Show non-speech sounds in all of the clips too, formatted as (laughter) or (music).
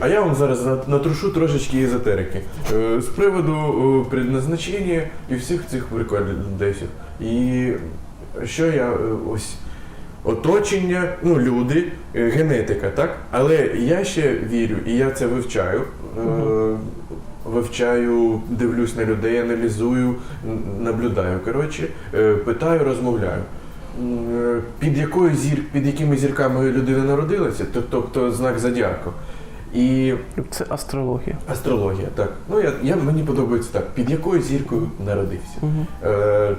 А я вам зараз на- натрушу трошечки езотерики. Е, З приводу е, предназначення і всіх цих приколів. І що я е, ось оточення, ну, люди, генетика, так? Але я ще вірю, і я це вивчаю. Е, Вивчаю, дивлюсь на людей, аналізую, наблюдаю. Коротше, е, питаю, розмовляю. Е, Під якою зір, під якими зірками людина народилася, тобто знак зодіаку. І Це астрологія. астрологія, так. Ну я, я мені подобається так. Під якою зіркою народився? Угу. Е,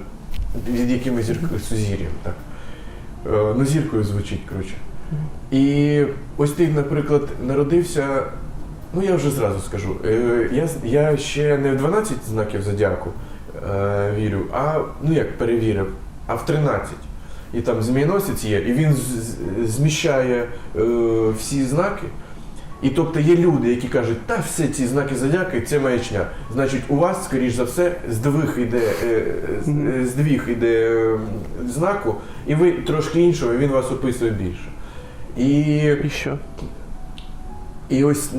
під якими зіркою сузір'ям, так. Е, ну, зіркою звучить коротше. І ось ти, наприклад, народився. Ну я вже зразу скажу. Е, я, я ще не в 12 знаків зодіаку е, вірю, а ну як перевірив, а в 13. І там змієносець є, і він з- з- зміщає е, всі знаки. І тобто є люди, які кажуть, та все ці знаки зодіаки це маячня. Значить, у вас, скоріш за все, здвиг іде, е, з- е, здвиг іде е, знаку, і ви трошки іншого, і він вас описує більше. І І що? І ось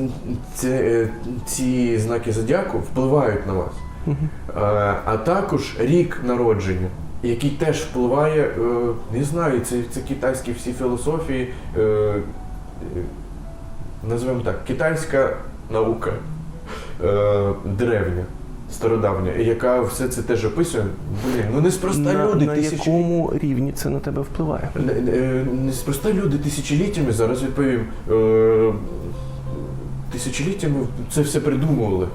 це, е, ці знаки зодіаку впливають на вас. Угу. Е, А також рік народження, який теж впливає, е, не знаю, це, це китайські всі філософії, е, е, так, китайська наука древня, стародавня, яка все це теж описує. Блін, ну неспроста на, люди на тисячі. якому рівні це на тебе впливає? Не- не- Неспроста люди тисячоліттями, зараз відповім. Е, Тисячоліттями це все придумували.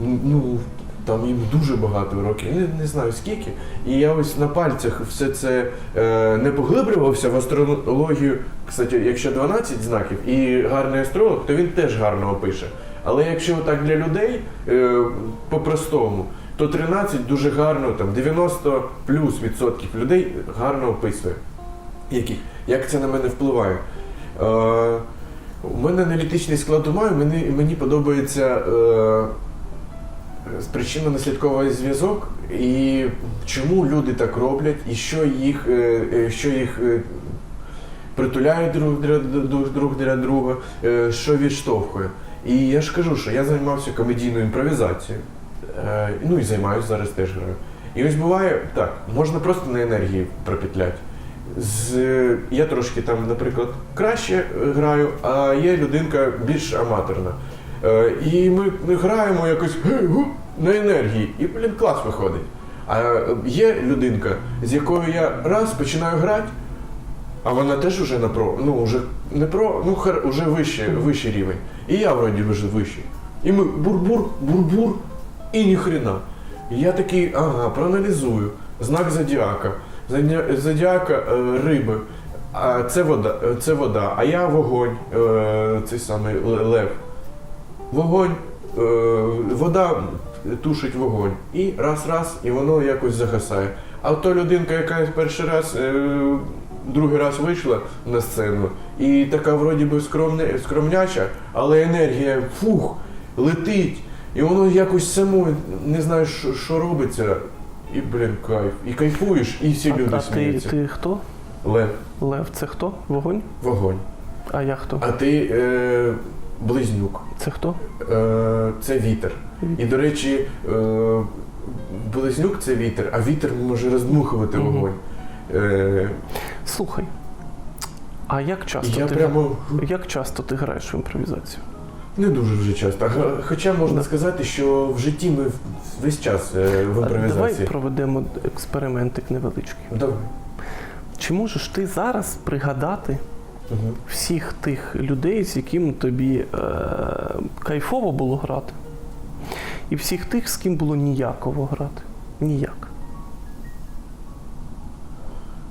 Ну, там їм дуже багато років, не, не знаю скільки. І я ось на пальцях все це е, не поглиблювався в астрологію. Кстати, якщо 12 знаків і гарний астролог, то він теж гарно опише. Але якщо так для людей е, по-простому, то 13 дуже гарно, там 90 плюс відсотків людей гарно описує. Які? Як це на мене впливає? Е, у мене аналітичний склад ума, і мені, мені подобається е, причинно-наслідковий зв'язок, і чому люди так роблять, і що їх, е, е, що їх е, притуляє друг для, друг, друг для друга, е, що відштовхує. І я ж кажу, що я займався комедійною імпровізацією. Е, ну і займаюся зараз теж граю. І ось буває так, можна просто на енергії пропетляти. З, я трошки там, наприклад, краще граю, а є людинка більш аматорна. Е, і ми, граємо якось на енергії, і блін, клас виходить. А є людинка, з якою я раз починаю грати, а вона теж вже на про, ну вже не про, ну хар, уже вище, вищий рівень. І я вроді вже вищий. І ми бур-бур, бур-бур, і ніхрена. І я такий, ага, проаналізую. Знак зодіака. Зодіака е, риби. А це вода, е, це вода, а я вогонь, е, цей самий лев. Вогонь, вода тушить вогонь. І раз-раз, і воно якось загасає. А то людинка, яка перший раз, другий раз вийшла на сцену, і така вроді би скромне, скромняча, але енергія фух, летить. І воно якось само не що, що робиться. І, блін, кайф. І кайфуєш, і всі люди а ти, сміються. ти хто? Лев, Лев це хто? Вогонь? вогонь. А я хто? А ти е, близнюк. Це хто? Е, це вітер. І, до речі, е, близнюк це вітер, а вітер може роздмухувати Мгм. вогонь. Е, Слухай. А як часто я ти прямо як часто ти граєш в імпровізацію? Не дуже вже часто. Хоча можна сказати, що в житті ми весь час е, в А Давай проведемо експериментик невеличкий. Давай. Чи можеш ти зараз пригадати Мгм. всіх тих людей, з якими тобі е, кайфово було грати, і всіх тих, з ким було ніяково грати? Ніяк.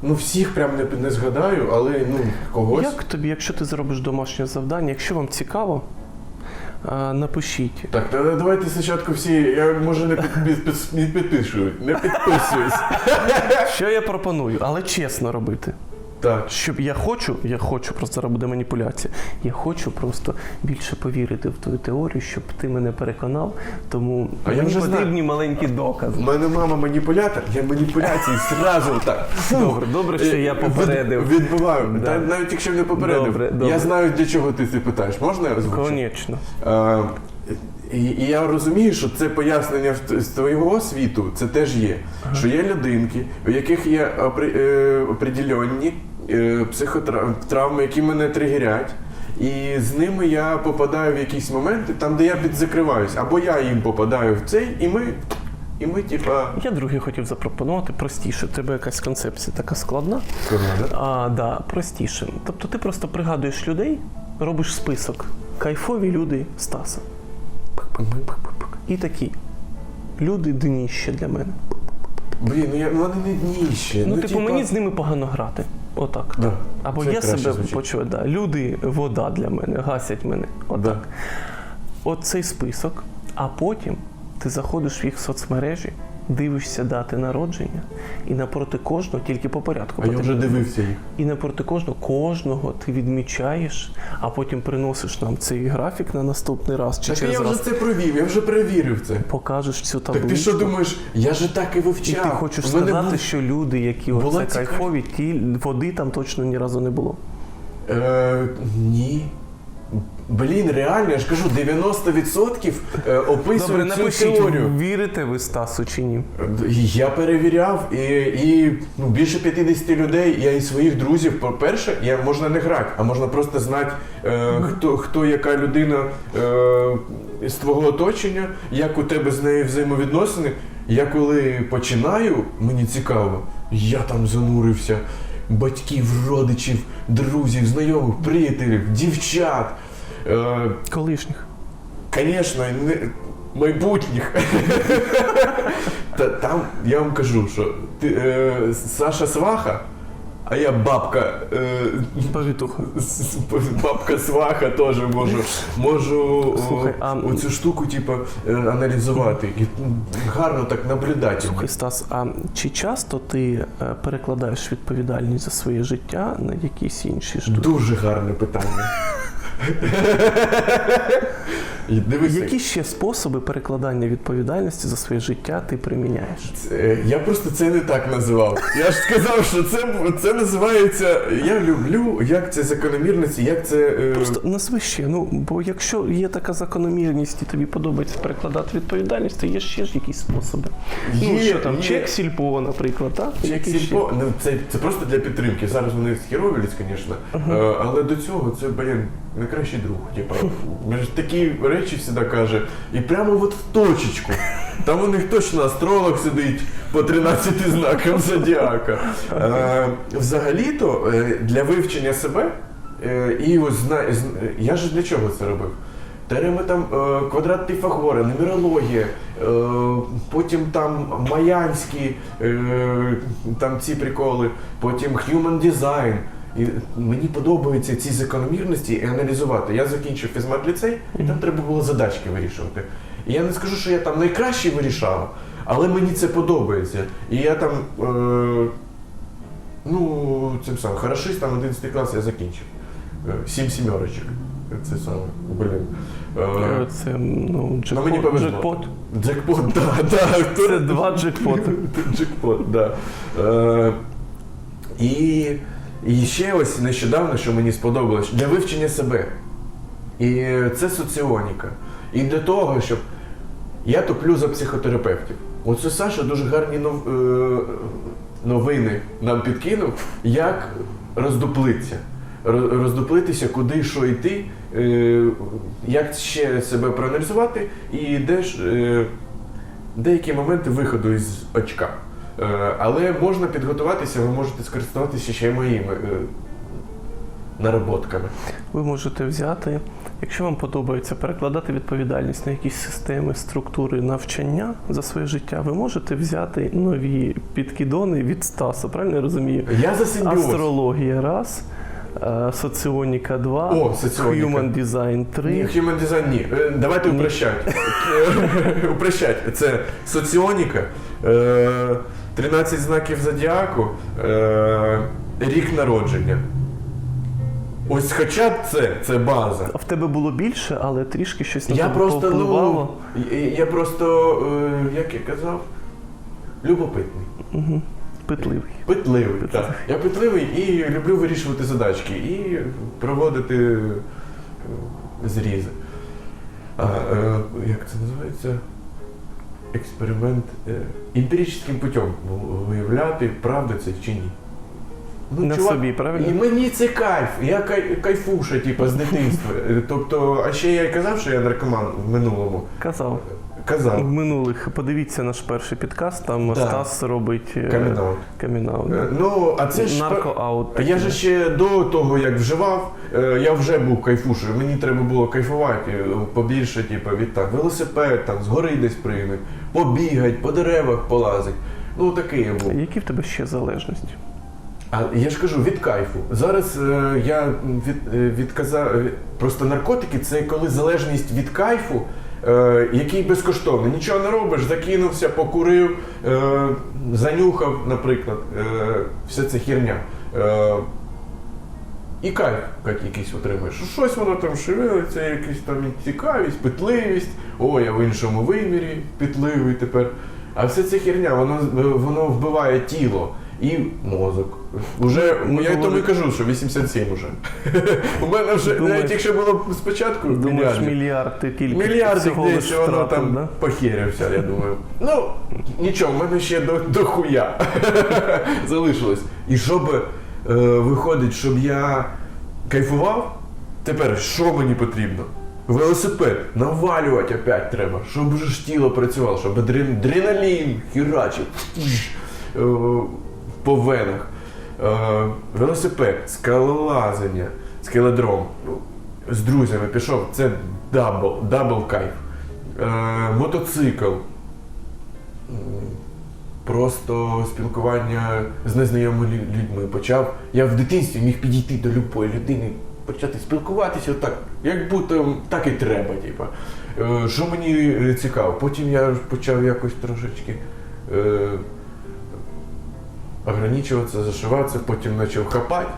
Ну, всіх прям не, не згадаю, але ну, когось. Як тобі, якщо ти зробиш домашнє завдання, якщо вам цікаво, напишіть. Так, та давайте спочатку всі. Я може не підписую, не підписуюсь. Що я пропоную, але чесно робити. Так. Щоб я хочу, я хочу, просто зараз буде маніпуляція. Я хочу просто більше повірити в твою теорію, щоб ти мене переконав. Тому А я мені вже знаю. потрібні маленькі докази. У мене мама маніпулятор, я маніпуляції зразу так. Добре, добре, що я Від- попередив. Відбиваю. Да. Та навіть якщо не попередив. Добре, добре. Я знаю, для чого ти це питаєш. Можна я озвучу? Конечно. Е, і, і я розумію, що це пояснення в т- з твого світу, це теж є. Що є людинки, у яких є опри, е, определенні е, психотравми, які мене тригерять. І з ними я попадаю в якісь моменти, там, де я підзакриваюсь, або я їм попадаю в цей, і ми, і ми, типа. Я друге хотів запропонувати простіше. У тебе якась концепція така складна. А, да, простіше. Тобто ти просто пригадуєш людей, робиш список. Кайфові люди Стаса. І такі. Люди дніще для мене. Блін, ну я, ну, вони не дніще. Ну, типу, типа- мені з ними погано грати. Отак. Да, Або це я себе звучить. почую. Да. Люди, вода для мене, гасять мене. Отак. Да. От цей список, а потім ти заходиш в їх соцмережі, дивишся дати народження, і напроти кожного, тільки по порядку. А я вже дивився їх. І напроти кожного, кожного ти відмічаєш, а потім приносиш нам цей графік на наступний раз чи Так через я вже раз. це провів, я вже перевірив це. Покажеш цю Так табличку. ти що думаєш, я же так і І вивчав. ти хочеш мене сказати, був- що люди, які оце кайфові, ті води там точно ні разу не було. Е, ні. Блін, реально, я ж кажу, 90% е, описують Добре, цю напишіть, теорію. вірите ви Стасу чи ні? Я перевіряв, і, і ну, більше 50 людей, я і своїх друзів, по-перше, я можна не грати, а можна просто знати, е, хто, хто яка людина е, з твого оточення, як у тебе з нею взаємовідносини. Я коли починаю, мені цікаво, я там занурився. Батьків, родичів, друзів, знайомих, приятелів, дівчат. Е, Колишніх. Звісно, майбутніх. (laughs) Та там я вам кажу, що ти, е, Саша Сваха, а я бабка. Е, с- с- бабка Сваха теж можу, можу Слухай, о, а- оцю штуку, типу, е, аналізувати і м, гарно так наблюдати. Слухай, Стас, а чи часто ти е, перекладаєш відповідальність за своє життя на якісь інші штуки? Дуже гарне питання. (laughs) І Дивися, Які ще способи перекладання відповідальності за своє життя ти приміняєш? Це- Я просто це не так називав. Я ж сказав, що це, це називається Я люблю, як це закономірності, як це. е, Просто назви ще. Ну бо якщо є така закономірність і тобі подобається перекладати відповідальність, то є ще ж якісь способи. ну що там, є. чек сільпо, наприклад, так? Чек сільпо, ну, це, це просто для підтримки. Зараз вони схеровились, звісно. Е, але до цього це, блін, найкращий друг. Типа, такі речі завжди каже. І прямо от в точечку. Там у них точно астролог сидить по 13 знакам зодіака. Е, взагалі-то е, для вивчення себе, е, і ось зна, я ж для чого це робив? Теореми там е, квадрат Піфагора, нумерологія, потім там майянські е, там ці приколи, потім human design. І мені подобаються ці закономірності і аналізувати. Я закінчив фізмат ліцей, і там треба було задачки вирішувати. І я не скажу, що я там найкраще вирішав, але мені це подобається. І я там, е, ну, цим самим, хорошистом 11 клас я закінчив. Е, Сім сімерочок. Це саме, блін. Е, Е, Це ну, Ну, мені джекпот. повезло. джекпот. Джекпот, да, (laughs) да. Це два джекпоти. (laughs) Джекпот, да. Е, і, і ще ось нещодавно, що мені сподобалось, для вивчення себе. І це соціоніка. І для того, щоб я топлю за психотерапевтів. Оце Саша дуже гарні нов, е, новини нам підкинув, як роздуплитися. Роздуплитися, куди що йти, е, як ще себе проаналізувати, і де ж е, деякі моменти виходу із очка. Е, але можна підготуватися, ви можете скористуватися ще й моїми е, наработками. Ви можете взяти, якщо вам подобається перекладати відповідальність на якісь системи, структури навчання за своє життя, ви можете взяти нові підкидони від Стаса, правильно я розумію? Я за симбіоз. Астрологія раз, е, соціоніка 2, О, соціоніка. Human Design 3. Ні, Human Design ні. Давайте Ні. упрощати. (laughs) упрощати. Це соціоніка, 13 знаків зодіаку, е, рік народження. Ось хоча б це, це база. А в тебе було більше, але трішки щось на Я тебе просто, повпливало. ну, я, я просто, е, як я казав, любопитний. Угу. Питливий. Питливий, так. Я питливий і люблю вирішувати задачки і проводити е, зрізи. А, е, як це називається? Експеримент е, емпіричним путем виявляти, правда це чи ні. На собі, правильно? І мені це кайф. Я кай, кайфуша, типу, з дитинства. Е, Тобто, а ще я й казав, що я наркоман в минулому. Казав. Казав. В минулих подивіться наш перший підкаст, там Да. Стас робить е, Камінаут. камінаут. Е, Ну, а це ж Наркоаут. Я же ще до того, як вживав, е, я вже був кайфушею. Мені треба було кайфувати побільше, типу, від так, велосипед, там, з гори десь пригнуть, побігать, по деревах полазить. Ну такий я був. Які в тебе ще залежності? А я ж кажу, від кайфу. Зараз е, я від, е, відказав. Просто наркотики це коли залежність від кайфу, який безкоштовний. Нічого не робиш, закинувся, покурив, е, занюхав, наприклад. Е, все це херня. Е, і кайф як якийсь отримуєш. Щось воно там шевелиться, якась там цікавість, питливість. О, я в іншому вимірі, питливий тепер. А все це херня, воно, воно вбиває тіло і мозок. Уже, Ми я й тому і кажу, що 87 уже. (laughs) У мене вже, навіть якщо було спочатку, Думаєш, мільярд ти тільки Мільярди десь воно там похерявся, я думаю. Ну, нічого, в мене ще до, хуя (laughs) залишилось. І щоб е, виходить, щоб я кайфував, тепер що мені потрібно? Велосипед навалювати опять треба, щоб вже ж тіло працювало, щоб адрен- адреналін хірачив по венах. Е, велосипед, скалолазання, скеледром. Ну, З друзями пішов, це дабл, дабл кайф. Е, мотоцикл. Просто спілкування з незнайомими людьми почав. Я в дитинстві міг підійти до любої людини, почати спілкуватися отак, як будто так і треба. Типу. Що мені цікаво. Потім я почав якось трошечки ограничуватися, зашиватися, потім почав хапати.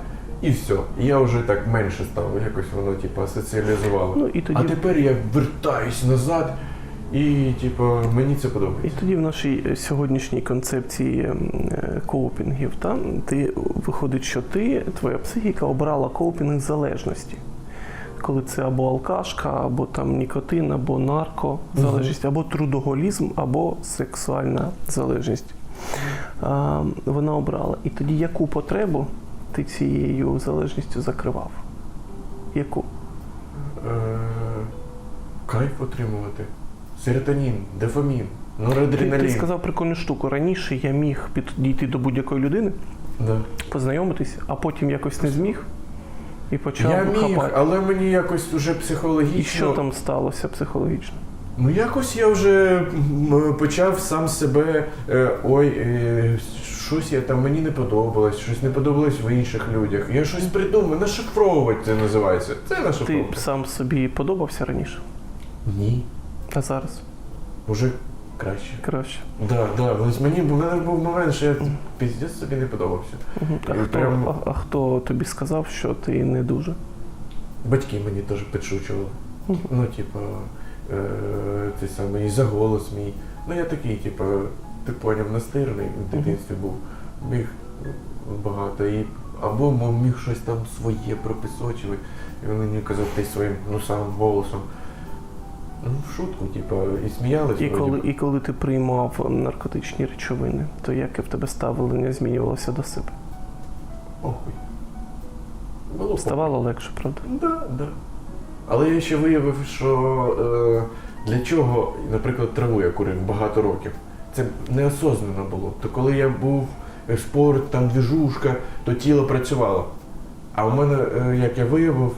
І все. Я вже так менше став, якось воно типу, соціалізувало. Ну, і тоді- А тепер я вертаюсь назад, і типу, мені це подобається. І тоді в нашій е, сьогоднішній концепції е, коупінгів, та, ти виходить, що ти, твоя психіка обрала коупінг залежності. Коли це або алкашка, або там нікотин, або наркозалежність, або трудоголізм, або сексуальна залежність. А, вона обрала. І тоді яку потребу ти цією залежністю закривав? Яку? Е, кайф отримувати. Серотонін, дофамін, Ти, норадреналін. ти сказав прикольну штуку. Раніше я міг підійти до будь-якої людини, Да. познайомитись, а потім якось не зміг і почав Я міг, хапати. але мені якось уже психологічно. І що там сталося психологічно? Ну якось я вже почав сам себе. Е, ой, е, щось я там мені не подобалось, щось не подобалось в інших людях. Я щось придумав, нашифровувати це називається. Це Ти нашифровувати. сам собі подобався раніше, Ні. а зараз Уже краще. краще. Да, да. Ось мені в мене був момент, що я піздець собі не подобався. А, хто, прям- а, а хто тобі сказав, що ти не дуже? Батьки мені теж підшучували. Ну, типу, е, ти саме і за голос мій. Ну я такий, типу, ти поняв, настирний в дитинстві був. Міг багато і або міг щось там своє прописочили. І він мені казав ти своїм ну самим голосом. Ну, в шутку, типу, і сміялися. І коли, і коли ти приймав наркотичні речовини, то яке в тебе ставлення змінювалося до себе? Було. Ставало легше, правда? Да, да. Але я ще виявив, що е, для чого, наприклад, траву я курив багато років. Це неосознано було. То коли я був спорт, там двіжушка, то тіло працювало. А у мене, е, як я виявив,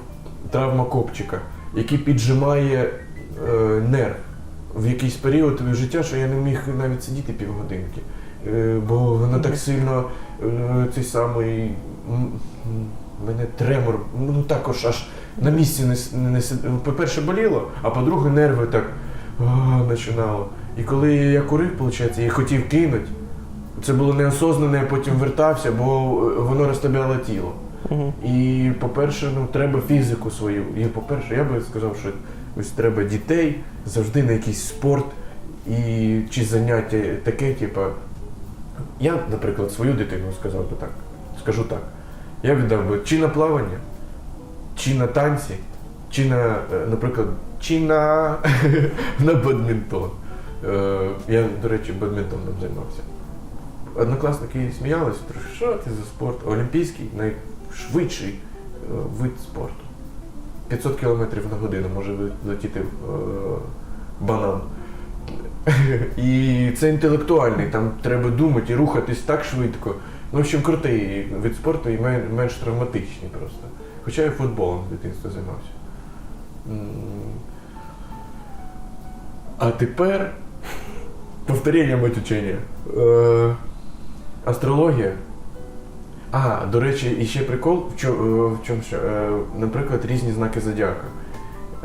травма копчика, який піджимає е, нерв в якийсь період життя, що я не міг навіть сидіти півгодинки. Бо воно так сильно цей самий. Мене тремор, ну також аж на місці не, не сид- По-перше, боліло, а по-друге, нерви так а, починало. І коли я курив, виходить, я хотів кинути, це було неосознане, я потім вертався, бо е, воно розставляло тіло. І, по-перше, ну, треба фізику свою. І, по-перше, я би сказав, що ось треба дітей завжди на якийсь спорт і чи заняття таке, типу. Я, наприклад, свою дитину сказав би так, скажу так. Я віддав би чи на плавання, чи на танці, чи на, е, наприклад, чи на, (laughs) на бадмінтон. Е, Я, до речі, бадмінтоном займався. Однокласники сміялися, що це за спорт? Олімпійський найшвидший е, вид спорту. 500 км на годину може летіти банан. (laughs) І це інтелектуальний, там треба думати і рухатись так швидко. Ну, в общем, крутий вид спорту і менш травматичний просто. Хоча я футболом в дитинстві займався. А тепер повторення мать учення. Е, астрологія. А, до речі, і ще прикол, в в чому ще? Е, наприклад, різні знаки зодіака.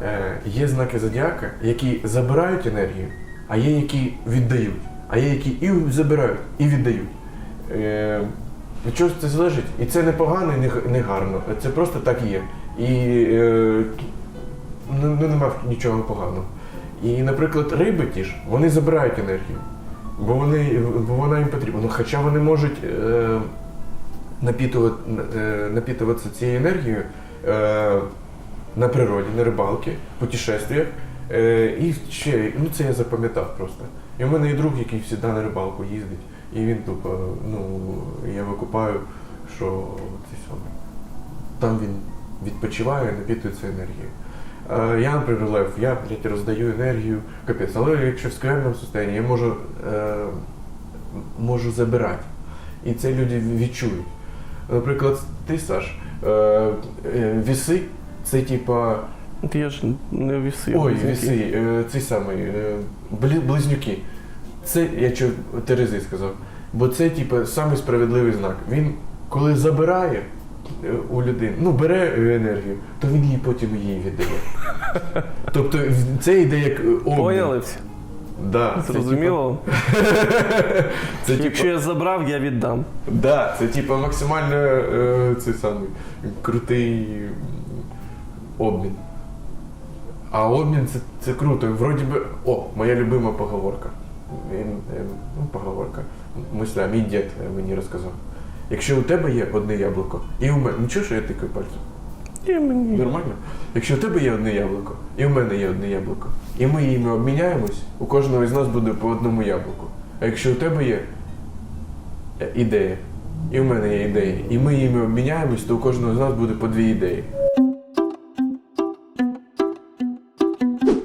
Е, є знаки зодіака, які забирають енергію, а є які віддають. А є які і забирають, і віддають. Е, від чого ж це залежить? І це не погано, і не, гарно. Це просто так є. І е, ну, ну, нема нічого поганого. І, наприклад, риби ті ж, вони забирають енергію, бо, вони, бо вона їм потрібна. Ну, хоча вони можуть е, напітувати, е, напітуватися цією енергією е, на природі, на рибалки, путешествиях. Е, і ще, ну це я запам'ятав просто. І в мене є друг, який завжди на рибалку їздить, і він тупо, ну, я викупаю, що цей самий. Там він відпочиває, напітується енергією. Е, Я, наприклад, лев, я блядь, роздаю енергію, капець. Але якщо в скверному стані, я можу, е, можу забирати. І це люди відчують. Наприклад, ти, Саш, е, е, віси, це типа. Я ж не віси. Ой, віси, е, цей самий, е, близнюки. Це я чув Терези сказав. Бо це, типу, самий справедливий знак. Він, коли забирає е, у людини, ну, бере е, енергію, то він їй потім її віддає. (laughs) Тобто це йде як е, обмін. Поняли всі? Да, це, Зрозуміло? типу- (laughs) Це, Якщо типу, я забрав, я віддам. да, це типу максимально е, цей самий крутий обмін. А обмін це, це круто. Вроді би. О, моя любима поговорка. Він, е, ну, поговорка. Мисля, мій дід мені розказав. Якщо у тебе є одне яблуко, і у мене. Нічого, що я тикаю пальцем. І мені. Нормально? Якщо у тебе є одне яблуко, і в мене є одне яблуко, і ми їми обміняємось, у кожного із нас буде по одному яблуку. А якщо у тебе є е, ідея, і в мене є ідея, і ми їми обміняємось, то у кожного з нас буде по дві ідеї.